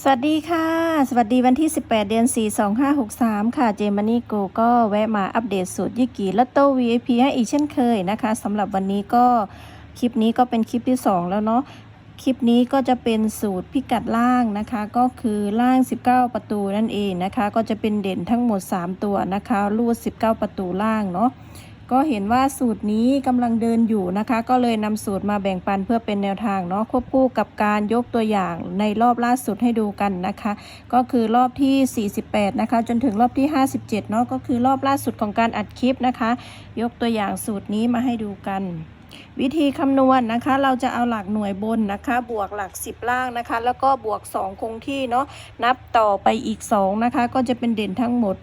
สวัสดีค่ะ สวัสดีวันที่ 18 เดือน 4 2563 ค่ะ เจมานี่โกก็แวะมาอัปเดตสูตรยิกิลัตโต้ VIP ให้อีกเช่นเคยนะคะสำหรับวันนี้ก็คลิปนี้ก็เป็นคลิปที่ 2 แล้วเนาะคลิปนี้ก็จะเป็นสูตรพิกัดล่างนะคะ ก็คือล่าง 19 ประตูนั่นเองนะคะ ก็จะเป็นเด่นทั้งหมด 3 ตัวนะคะ รูด 19 ประตูล่างเนาะ ก็เห็นว่าสูตรนี้กำลังเดินอยู่นะคะ ก็เลยนำสูตรมาแบ่งปันเพื่อเป็นแนวทางเนาะควบคู่กับการยกตัวอย่างในรอบล่าสุดให้ดูกันนะคะ ก็คือรอบที่ 48 นะคะ จนถึงรอบที่ 57 เนาะก็คือรอบล่าสุดของการอัดคลิปนะคะ ยกตัวอย่างสูตรนี้มาให้ดูกันวิธีคำนวณนะคะ เราจะเอาหลักหน่วยบนนะคะ บวกหลัก 10 ล่างนะคะ แล้วก็บวก 2 คงที่เนาะนับต่อไปอีก 2 นะคะ ก็จะเป็นเด่นทั้งหมด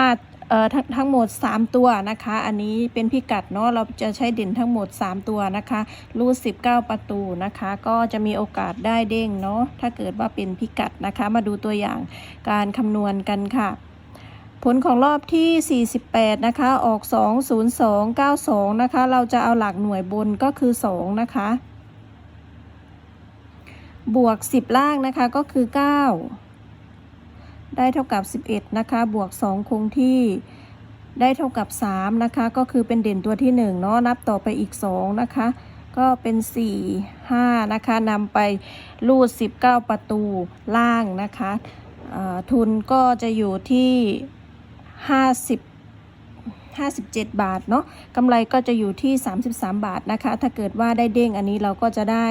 5 เอ่อทั้งทั้งหมด 3 ตัวนะคะ อันนี้เป็นพิกัดเนาะเราจะใช้เด่นทั้งหมด 3 ตัวนะคะรูด19 ประตูนะคะ ก็จะมีโอกาสได้เด้งเนาะถ้าเกิดว่าเป็นพิกัดนะคะ มาดูตัวอย่างการคำนวณกันค่ะผลของรอบที่ 48 นะคะ ออก 20292 นะคะ เราจะเอาหลักหน่วยบนก็คือ 2 นะคะ บวก 10 ล่างนะคะ ก็คือ 9 ได้เท่ากับ 11 นะคะ บวก 2 คงที่ได้เท่ากับ 3 นะคะ ก็คือเป็นเด่นตัวที่ 1 เนาะ นับต่อไปอีก 2 นะคะ ก็เป็น 4 5 นะคะนำไปรูด 19 ประตูล่างนะคะทุนก็จะอยู่ที่ 50 57 บาทเนาะกำไรก็จะอยู่ที่ 33 บาทนะคะ ถ้าเกิดว่าได้เด้งอันนี้เราก็จะได้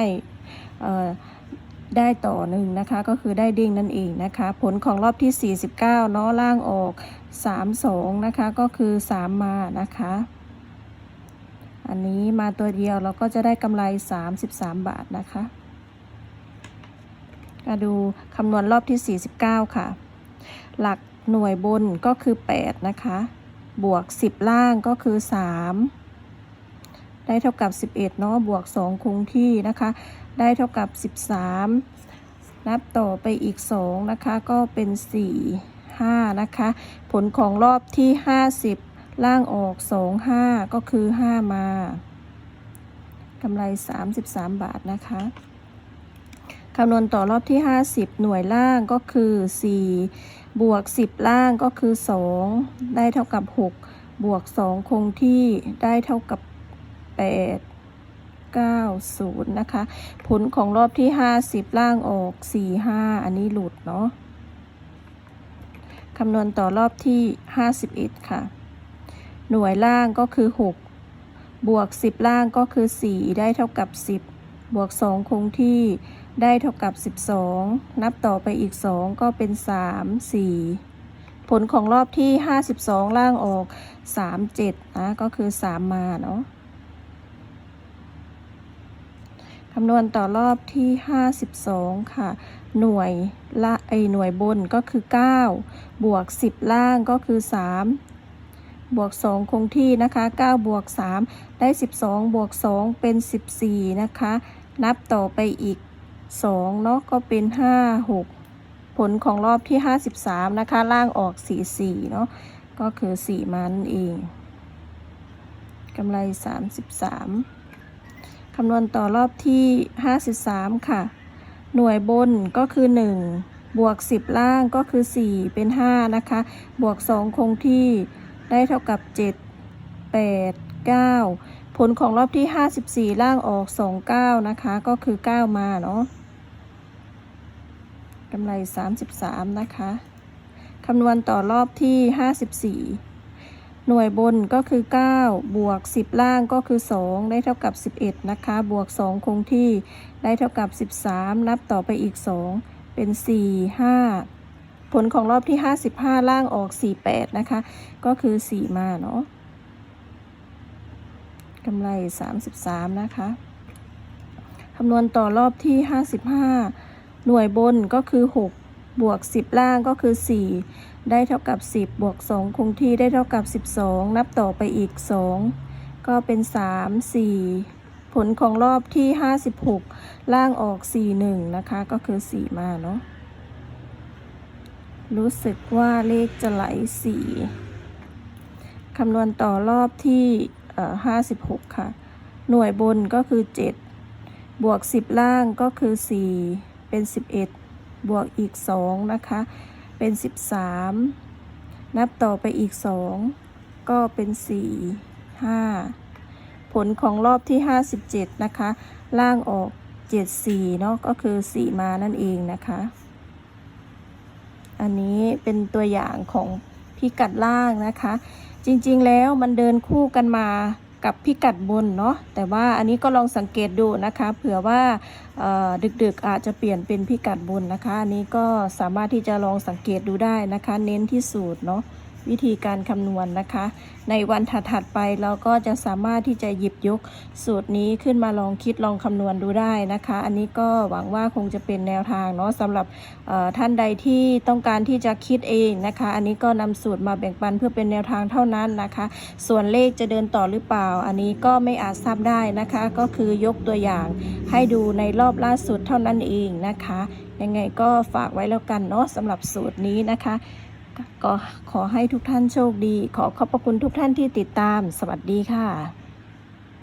ได้ต่อหนึ่งนะคะ ก็คือได้เด้งนั่นเองนะคะ ผลของรอบที่ 49เนาะล่างออก 32 นะคะ ก็คือ 3 มานะคะ อันนี้มาตัวเดียวเราก็จะได้กำไร 33 บาทนะคะมาดูคำนวณรอบที่ 49 ค่ะ หลักหน่วยบนก็คือ 8 นะคะ บวก 10 ล่างก็คือ 3 ได้เท่ากับ 11 เนาะบวก 2 คงที่นะคะ ได้เท่ากับ 13 นับต่อไปอีก 2 นะคะ ก็เป็น 4 5 นะคะ ผลของรอบที่ 50 ล่างออก 2 5 ก็คือ 5 มากำไร 33 บาทนะคะคำนวณต่อรอบที่ 50 หน่วยล่างก็คือ 4 บวก 10 ล่างก็คือ 2 ได้เท่ากับ 6 บวก 2 คงที่ได้เท่ากับ 8 90 นะคะ ผลของรอบที่ 50 ล่างออก 45 อันนี้หลุดเนาะคำนวณต่อรอบที่ 51 ค่ะ หน่วยล่างก็คือ 6 บวก 10 ล่างก็คือ 4 ได้เท่ากับ 10 บวก 2 คงที่ได้เท่ากับ 12 นับต่อไปอีก 2 ก็เป็น 3 4 ผลของรอบที่ 52 ล่างออก 37 นะ ก็คือ 3 มาเนาะ คำนวณต่อรอบที่ 52 ค่ะ หน่วยละไอหน่วยบนก็คือ 9 บวก 10 ล่างก็คือ 3 บวก 2 คงที่นะคะ 9 บวก 3 ได้ 12 บวก 2 เป็น 14 นะคะ นับต่อไปอีก 2 เนาะก็เป็น 5 6 ผลของรอบที่ 53 นะคะ ล่างออก 44 เนาะก็คือ 4 มันเอง กำไร 33 คำนวณต่อรอบที่ 53 ค่ะ หน่วยบนก็คือ 1 บวก 10 ล่างก็คือ 4 เป็น 5 นะคะ บวก 2 คงที่ได้เท่ากับ 7 8 9 ผลของรอบที่ 54 ล่างออก 29 นะคะ ก็คือ 9 มาเนาะกำไร 33 นะคะ คำนวณต่อรอบที่ 54 หน่วยบนก็คือ 9 บวก 10 ล่างก็คือ 2 ได้เท่ากับ 11 นะคะ บวก 2 คงที่ได้เท่ากับ 13 นับต่อไปอีก 2 เป็น 4 5 ผลของรอบที่ 55 ล่างออก 48 นะคะ ก็คือ 4 มาเนาะกำไร 33 นะคะคำนวณต่อรอบที่ 55 หน่วยบนก็คือ 6 บวก 10 ล่างก็คือ 4 ได้เท่ากับ 10 บวก 2 คงที่ได้เท่ากับ 12 นับต่อไปอีก 2 ก็เป็น 3 4 ผลของรอบที่ 56 ล่างออก 41 นะคะ ก็คือ 4 มาเนาะ รู้สึกว่าเลขจะไหล 4 คำนวณต่อรอบที่56 ค่ะ หน่วยบนก็คือ 7 บวก 10 ล่างก็คือ 4 เป็น 11 บวกอีก 2 นะคะ เป็น 13 นับต่อไปอีก 2 ก็เป็น 4 5 ผลของรอบที่ 57 นะคะ ล่างออก 74 เนาะก็คือ 4 มานั่นเองนะคะ อันนี้เป็นตัวอย่างของพิกัดล่างนะคะ จริงๆแล้วมันเดินคู่กันมา กับพิกัดบนเนาะแต่ว่าอันนี้ก็ลองสังเกตดูนะคะเผื่อว่าเดึกๆอาจจะเปลี่ยนเป็นพิกัดบนนะคะ อันนี้ก็สามารถที่จะลองสังเกตดูได้นะคะ เน้นที่สูตรเนาะ วิธีการคำนวณนะคะ ในวันถัดๆไปเราก็จะสามารถที่จะหยิบยกสูตรนี้ขึ้นมาลองคิดลองคำนวณดูได้นะคะ อันนี้ก็หวังว่าคงจะเป็นแนวทางเนาะสำหรับท่านใดที่ต้องการที่จะคิดเองนะคะ อันนี้ก็นำสูตรมาแบ่งปันเพื่อเป็นแนวทางเท่านั้นนะคะ ส่วนเลขจะเดินต่อหรือเปล่า อันนี้ก็ไม่อาจทราบได้นะคะ ก็คือยกตัวอย่างให้ดูในรอบล่าสุดเท่านั้นเองนะคะ ยังไงก็ฝากไว้แล้วกันเนาะสำหรับสูตรนี้นะคะ ก็ขอให้ทุกท่านโชคดี ขอขอบพระคุณทุกท่านที่ติดตาม สวัสดีค่ะ